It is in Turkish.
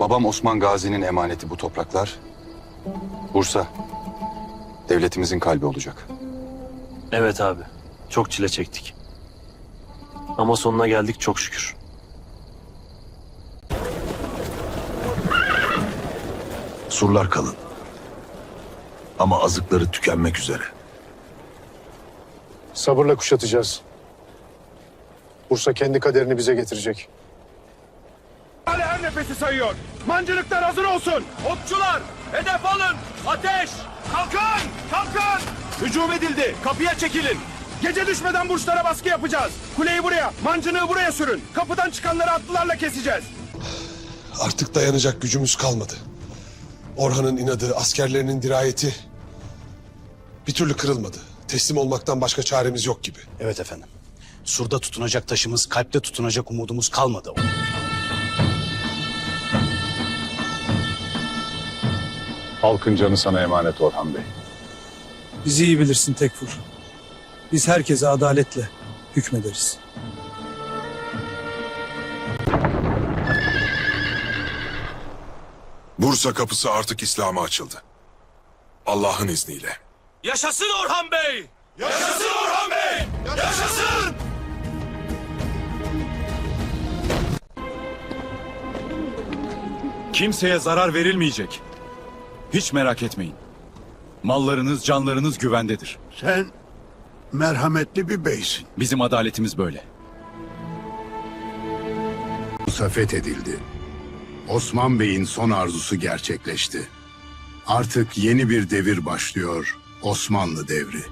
Babam Osman Gazi'nin emaneti bu topraklar. Bursa, devletimizin kalbi olacak. Evet abi. Çok çile çektik. Ama sonuna geldik çok şükür. Surlar kalın. Ama azıkları tükenmek üzere. Sabırla kuşatacağız. Bursa kendi kaderini bize getirecek. Nefesi sayıyor. Mancınıklar hazır olsun. Okçular hedef alın. Ateş. Kalkın. Kalkın. Hücum edildi. Kapıya çekilin. Gece düşmeden burçlara baskı yapacağız. Kuleyi buraya, mancınığı buraya sürün. Kapıdan çıkanları atlılarla keseceğiz. Artık dayanacak gücümüz kalmadı. Orhan'ın inadı, askerlerinin dirayeti bir türlü kırılmadı. Teslim olmaktan başka çaremiz yok gibi. Evet efendim. Surda tutunacak taşımız, kalpte tutunacak umudumuz kalmadı. Halkın canı sana emanet Orhan Bey. Bizi iyi bilirsin Tekfur. Biz herkese adaletle hükmederiz. Bursa kapısı artık İslam'a açıldı. Allah'ın izniyle. Yaşasın Orhan Bey. Yaşasın Orhan Bey. Yaşasın. Kimseye zarar verilmeyecek. Hiç merak etmeyin. Mallarınız, canlarınız güvendedir. Sen merhametli bir beysin. Bizim adaletimiz böyle. Bursa fethedildi. Osman Bey'in son arzusu gerçekleşti. Artık yeni bir devir başlıyor. Osmanlı devri.